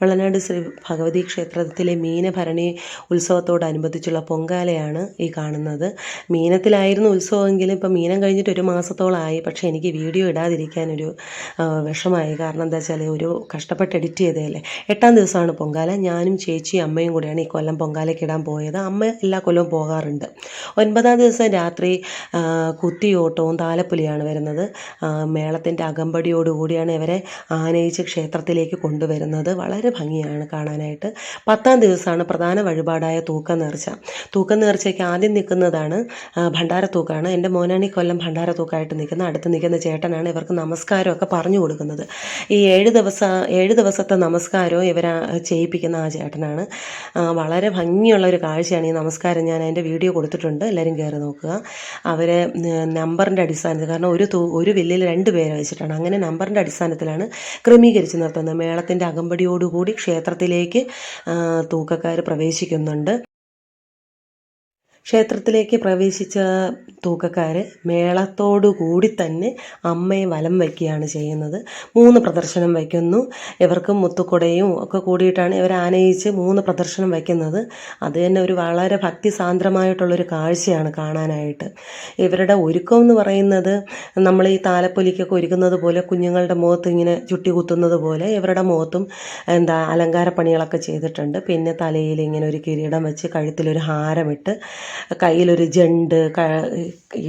വെള്ളനാട് ശ്രീ ഭഗവതി ക്ഷേത്രത്തിലെ മീനഭരണി ഉത്സവത്തോടനുബന്ധിച്ചുള്ള പൊങ്കാലയാണ് ഈ കാണുന്നത്. മീനത്തിലായിരുന്നു ഉത്സവമെങ്കിലും ഇപ്പം മീനം കഴിഞ്ഞിട്ട് ഒരു മാസത്തോളമായി പക്ഷേ എനിക്ക് വീഡിയോ ഇടാതിരിക്കാനൊരു വിഷമായി കാരണം എന്താ വെച്ചാൽ ഒരു കഷ്ടപ്പെട്ട് എഡിറ്റ് ചെയ്തതല്ലേ? എട്ടാം ദിവസമാണ് പൊങ്കാല. ഞാനും ചേച്ചി അമ്മയും കൂടെയാണ് ഈ കൊല്ലം പൊങ്കാലയ്ക്ക് ഇടാൻ പോയത്. അമ്മ എല്ലാ കൊല്ലവും പോകാറുണ്ട്. ഒൻപതാം ദിവസം രാത്രി കുത്തിയോട്ടവും താലപ്പുലിയാണ് വരുന്നത്. മേളത്തിന്റെ അകമ്പടിയോടുകൂടിയാണ് ഇവരെ ആനയിച്ച് ക്ഷേത്രത്തിലേക്ക് കൊണ്ടുവരുന്നത്. വളരെ ഭംഗിയാണ് കാണാനായിട്ട്. പത്താം ദിവസമാണ് പ്രധാന വഴിപാടായ തൂക്ക നേർച്ച തൂക്ക നേർച്ചയ്ക്ക് ആദ്യം നിൽക്കുന്നതാണ് ഭണ്ഡാരത്തൂക്കാണ്. എന്റെ മോനാണി കൊല്ലം ഭണ്ഡാരത്തൂക്കായിട്ട് നിൽക്കുന്ന അടുത്ത് നിൽക്കുന്ന ചേട്ടനാണ് ഇവർക്ക് നമസ്കാരമൊക്കെ പറഞ്ഞു കൊടുക്കുന്നത്. ഈ ഏഴ് ദിവസം ഏഴ് ദിവസത്തെ നമസ്കാരവും ഇവർ ചെയ്യിപ്പിക്കുന്ന ആ ചേട്ടനാണ്. വളരെ ഭംഗിയുള്ള ഒരു കാഴ്ചയാണ് ഈ നമസ്കാരം ഞാൻ അതിന്റെ വീഡിയോ കൊടുത്തിട്ടുണ്ട്. എല്ലാവരും കയറി നോക്കുക. അവരെ നമ്പറിന്റെ അടിസ്ഥാനത്തിൽ കാരണം ഒരു ഒരു വില്ലിൽ രണ്ട് പേരെ വെച്ചിട്ടാണ്. അങ്ങനെ നമ്പറിന്റെ അടിസ്ഥാനത്തിലാണ് ക്രമീകരിച്ച് നിർത്തുന്നത്. മേളത്തിന്റെ അകമ്പടിയോടുകൂടി ക്ഷേത്രത്തിലേക്ക് തൂക്കക്കാർ പ്രവേശിക്കുന്നുണ്ട്. ക്ഷേത്രത്തിലേക്ക് പ്രവേശിച്ച തൂക്കക്കാർ മേളത്തോടു കൂടി തന്നെ അമ്മയെ വലം വയ്ക്കുകയാണ് ചെയ്യുന്നത്. മൂന്ന് പ്രദർശനം വയ്ക്കുന്നു. ഇവർക്ക് മുത്തുക്കുടയും ഒക്കെ കൂടിയിട്ടാണ് ഇവർ ആനയിച്ച് മൂന്ന് പ്രദർശനം വയ്ക്കുന്നത്. അത് തന്നെ ഒരു വളരെ ഭക്തിസാന്ദ്രമായിട്ടുള്ളൊരു കാഴ്ചയാണ് കാണാനായിട്ട്. ഇവരുടെ ഒരുക്കം എന്ന് പറയുന്നത് നമ്മൾ ഈ താലപ്പൊലിക്കൊക്കെ ഒരുക്കുന്നത് പോലെ കുഞ്ഞുങ്ങളുടെ മുഖത്ത് ഇങ്ങനെ ചുട്ടി കുത്തുന്നത് പോലെ ഇവരുടെ മുഖത്തും എന്താ അലങ്കാര പണികളൊക്കെ ചെയ്തിട്ടുണ്ട്. പിന്നെ തലയിൽ ഇങ്ങനെ ഒരു കിരീടം വെച്ച് കഴുത്തിലൊരു ഹാരമിട്ട് കയ്യിലൊരു ജണ്ട് ക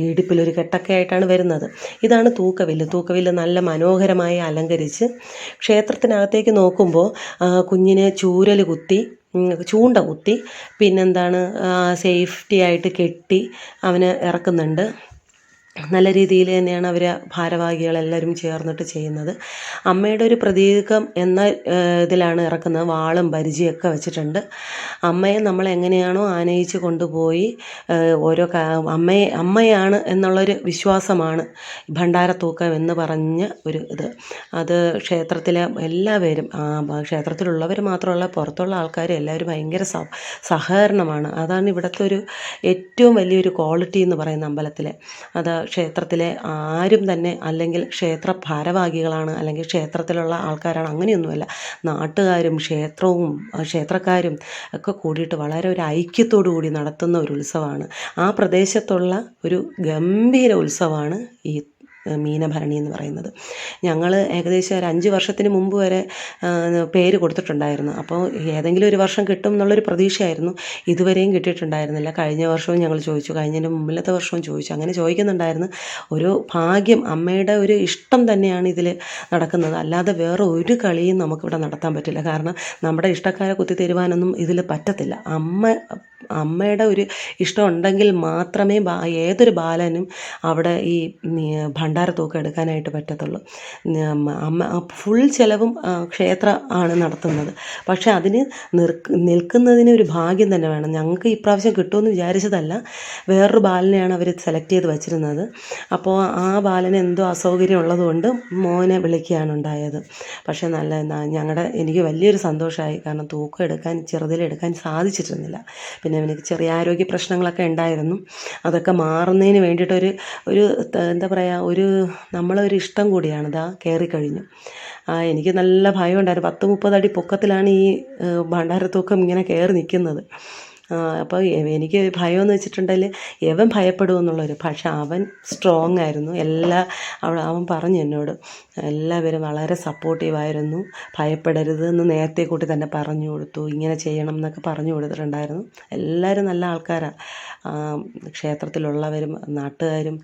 ഇടുപ്പിലൊരു കെട്ടൊക്കെ ആയിട്ടാണ് വരുന്നത്. ഇതാണ് തൂക്കവില്ല്. തൂക്കവില്ല് നല്ല മനോഹരമായി അലങ്കരിച്ച് ക്ഷേത്രത്തിനകത്തേക്ക് നോക്കുമ്പോൾ കുഞ്ഞിനെ ചൂരൽ കുത്തി ചൂണ്ട കുത്തി പിന്നെന്താണ് സേഫ്റ്റി ആയിട്ട് കെട്ടി അവന് ഇറക്കുന്നുണ്ട്. നല്ല രീതിയിൽ തന്നെയാണ് അവർ ഭാരവാഹികളെല്ലാവരും ചേർന്നിട്ട് ചെയ്യുന്നത്. അമ്മയുടെ ഒരു പ്രതീകം എന്ന ഇതിലാണ് ഇറക്കുന്നത്. വാളും പരിചയമൊക്കെ വെച്ചിട്ടുണ്ട്. അമ്മയെ നമ്മൾ എങ്ങനെയാണോ ആനയിച്ച് കൊണ്ടുപോയി ഓരോ അമ്മയെ അമ്മയാണ് എന്നുള്ളൊരു വിശ്വാസമാണ് ഭണ്ഡാരത്തൂക്കം എന്ന് പറഞ്ഞ ഒരു ഇത്. അത് ക്ഷേത്രത്തിലെ എല്ലാവരും ക്ഷേത്രത്തിലുള്ളവർ മാത്രമല്ല പുറത്തുള്ള ആൾക്കാർ എല്ലാവരും ഭയങ്കര സഹകരണമാണ്. അതാണ് ഇവിടുത്തെ ഒരു ഏറ്റവും വലിയൊരു ക്വാളിറ്റി എന്ന് പറയുന്ന അമ്പലത്തിലെ. അത് ക്ഷേത്രത്തിലെ ആരും തന്നെ അല്ലെങ്കിൽ ക്ഷേത്ര ഭാരവാഹികളാണ് അല്ലെങ്കിൽ ക്ഷേത്രത്തിലുള്ള ആൾക്കാരാണ് അങ്ങനെയൊന്നുമല്ല. നാട്ടുകാരും ക്ഷേത്രവും ക്ഷേത്രക്കാരും ഒക്കെ കൂടിയിട്ട് വളരെ ഒരു ഐക്യത്തോടു കൂടി നടത്തുന്ന ഒരു ഉത്സവമാണ്. ആ പ്രദേശത്തുള്ള ഒരു ഗംഭീര ഉത്സവമാണ് ഈ മീനഭരണി എന്ന് പറയുന്നത്. ഞങ്ങൾ ഏകദേശം ഒരു അഞ്ച് വർഷത്തിന് മുമ്പ് വരെ പേര് കൊടുത്തിട്ടുണ്ടായിരുന്നു. അപ്പോൾ ഏതെങ്കിലും ഒരു വർഷം കിട്ടും എന്നുള്ളൊരു പ്രതീക്ഷയായിരുന്നു. ഇതുവരെയും കിട്ടിയിട്ടുണ്ടായിരുന്നില്ല. കഴിഞ്ഞ വർഷവും ഞങ്ങൾ ചോദിച്ചു. കഴിഞ്ഞതിന്റെ മുമ്പിലത്തെ വർഷവും ചോദിച്ചു. അങ്ങനെ ചോദിക്കുന്നുണ്ടായിരുന്നു. ഒരു ഭാഗ്യം അമ്മയുടെ ഒരു ഇഷ്ടം തന്നെയാണ് ഇതിൽ നടക്കുന്നത്. അല്ലാതെ വേറെ ഒരു കളിയും നമുക്കിവിടെ നടത്താൻ പറ്റില്ല. കാരണം നമ്മുടെ ഇഷ്ടക്കാരെ കുത്തി തരുവാനൊന്നും ഇതിൽ പറ്റത്തില്ല. അമ്മ അമ്മയുടെ ഒരു ഇഷ്ടം ഉണ്ടെങ്കിൽ മാത്രമേ ഏതൊരു ബാലനും അവിടെ ഈ നീ- ഭണ്ഡാരത്തൂക്കം എടുക്കാനായിട്ട് പറ്റത്തുള്ളൂ. അമ്മ ഫുൾ ചിലവും ക്ഷേത്രം ആണ് നടത്തുന്നത്. പക്ഷേ അതിന് നിൽക്കുന്നതിന് ഒരു ഭാഗ്യം തന്നെ വേണം. ഞങ്ങൾക്ക് ഇപ്രാവശ്യം കിട്ടുമെന്ന് വിചാരിച്ചതല്ല. വേറൊരു ബാലനെയാണ് അവർ സെലക്ട് ചെയ്ത് വച്ചിരുന്നത്. അപ്പോൾ ആ ബാലന് എന്തോ അസൗകര്യം ഉള്ളതുകൊണ്ട് മോനെ വിളിക്കുകയാണ് ഉണ്ടായത്. പക്ഷേ നല്ല ഞങ്ങളുടെ എനിക്ക് വലിയൊരു സന്തോഷമായി കാരണം തൂക്കം എടുക്കാൻ ചെറുതിലെടുക്കാൻ സാധിച്ചിരുന്നില്ല. പിന്നെ എനിക്ക് ചെറിയ ആരോഗ്യ പ്രശ്നങ്ങളൊക്കെ ഉണ്ടായിരുന്നു. അതൊക്കെ മാറുന്നതിന് വേണ്ടിയിട്ടൊരു ഒരു എന്താ പറയുക ഒരു നമ്മളൊരു ഇഷ്ടം കൂടിയാണ് ഇതാ കയറിക്കഴിഞ്ഞു ആ, എനിക്ക് നല്ല ഭയമുണ്ടായിരുന്നു പത്ത് മുപ്പത് അടി പൊക്കത്തിലാണ് ഈ ഭണ്ഡാരത്തൂക്കം ഇങ്ങനെ കയറി നിൽക്കുന്നത്. അപ്പോൾ എനിക്ക് ഭയമെന്ന് വെച്ചിട്ടുണ്ടെങ്കിൽ എവൻ ഭയപ്പെടുമെന്നുള്ളൊരു പക്ഷെ അവൻ സ്ട്രോങ് ആയിരുന്നു. എല്ലാ അവൾ അവൻ പറഞ്ഞു എന്നോട് എല്ലാവരും വളരെ സപ്പോർട്ടീവായിരുന്നു ഭയപ്പെടരുത് എന്ന് നേരത്തെ കൂട്ടി തന്നെ പറഞ്ഞു കൊടുത്തു. ഇങ്ങനെ ചെയ്യണം എന്നൊക്കെ പറഞ്ഞു കൊടുത്തിട്ടുണ്ടായിരുന്നു. എല്ലാവരും നല്ല ആൾക്കാരാണ് ക്ഷേത്രത്തിലുള്ളവരും നാട്ടുകാരും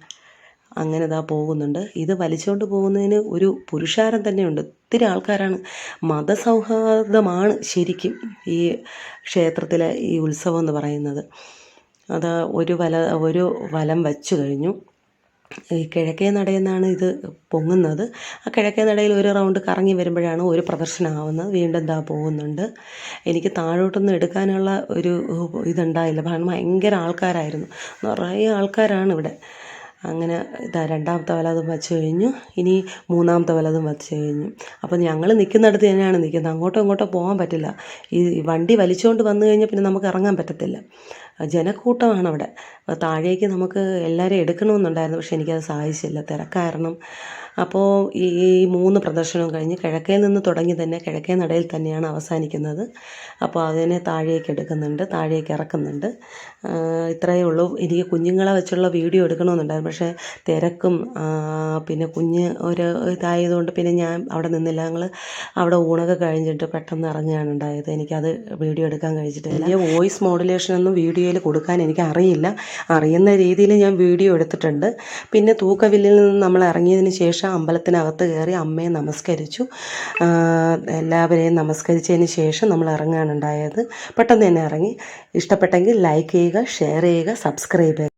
അങ്ങനെ ഇതാ പോകുന്നുണ്ട്. ഇത് വലിച്ചുകൊണ്ട് പോകുന്നതിന് ഒരു പുരുഷാരം തന്നെയുണ്ട്. ഒത്തിരി ആൾക്കാരാണ്. മതസൗഹാർദ്ദമാണ് ശരിക്കും ഈ ക്ഷേത്രത്തിലെ ഈ ഉത്സവം എന്ന് പറയുന്നത്. അത് ഒരു വല ഒരു വലം വച്ചു കഴിഞ്ഞു. ഈ കിഴക്കേ നടയിൽ നിന്നാണ് ഇത് പൊങ്ങുന്നത്. ആ കിഴക്കേ നടയിൽ ഒരു റൗണ്ട് കറങ്ങി വരുമ്പോഴാണ് ഒരു പ്രദർശനമാവുന്നത്. വീണ്ടും എന്താ പോകുന്നുണ്ട്. എനിക്ക് താഴോട്ടൊന്നും എടുക്കാനുള്ള ഒരു ഇതുണ്ടായില്ല. കാരണം ഭയങ്കര ആൾക്കാരായിരുന്നു. നിറയെ ആൾക്കാരാണ് ഇവിടെ. അങ്ങനെ ഇതാ രണ്ടാമത്തെ വലതും വച്ച് കഴിഞ്ഞു. ഇനി മൂന്നാമത്തെ വലതും വച്ച് കഴിഞ്ഞു. അപ്പോൾ ഞങ്ങൾ നിൽക്കുന്നിടത്ത് തന്നെയാണ് നിൽക്കുന്നത് അങ്ങോട്ടോ ഇങ്ങോട്ടോ പോകാൻ പറ്റില്ല. ഈ വണ്ടി വലിച്ചുകൊണ്ട് വന്നു കഴിഞ്ഞാൽ പിന്നെ നമുക്ക് ഇറങ്ങാൻ പറ്റത്തില്ല. ജനക്കൂട്ടമാണ് അവിടെ താഴേക്ക് നമുക്ക് എല്ലാവരെയും എടുക്കണമെന്നുണ്ടായിരുന്നു പക്ഷേ എനിക്കത് സാധിച്ചില്ല. തിരക്കാരണം. അപ്പോൾ ഈ മൂന്ന് പ്രദർശനവും കഴിഞ്ഞ് കിഴക്കേ നിന്ന് തുടങ്ങി തന്നെ കിഴക്കേ നടയിൽ തന്നെയാണ് അവസാനിക്കുന്നത്. അപ്പോൾ അതിനെ താഴേക്ക് എടുക്കുന്നുണ്ട് താഴേക്ക് ഇറക്കുന്നുണ്ട്. ഇത്രയേ ഉള്ളൂ. എനിക്ക് കുഞ്ഞുങ്ങളെ വെച്ചുള്ള വീഡിയോ എടുക്കണമെന്നുണ്ടായിരുന്നു പക്ഷേ തിരക്കും പിന്നെ കുഞ്ഞ് ഒരു ഇതായതുകൊണ്ട് പിന്നെ ഞാൻ അവിടെ നിന്നില്ല. ഞങ്ങൾ അവിടെ ഊണൊക്കെ കഴിഞ്ഞിട്ട് പെട്ടെന്ന് ഇറങ്ങുകയാണ് ഉണ്ടായത്. എനിക്കത് വീഡിയോ എടുക്കാൻ കഴിച്ചിട്ടില്ല വോയിസ് മോഡുലേഷനൊന്നും വീഡിയോയിൽ കൊടുക്കാൻ എനിക്ക് അറിയില്ല അറിയുന്ന രീതിയിൽ ഞാൻ വീഡിയോ എടുത്തിട്ടുണ്ട്. പിന്നെ തൂക്കവില്ലിൽ നിന്ന് നമ്മൾ ഇറങ്ങിയതിന് ശേഷം അമ്പലത്തിനകത്ത് കയറി അമ്മയെ നമസ്കരിച്ചു. എല്ലാവരെയും നമസ്കരിച്ചതിന് ശേഷം നമ്മൾ ഇറങ്ങുകയാണ് ഉണ്ടായത് പെട്ടെന്ന് തന്നെ ഇറങ്ങി. ഇഷ്ടപ്പെട്ടെങ്കിൽ ലൈക്ക് ചെയ്യുക ഷെയർ ചെയ്യുക സബ്സ്ക്രൈബ് ചെയ്യുക.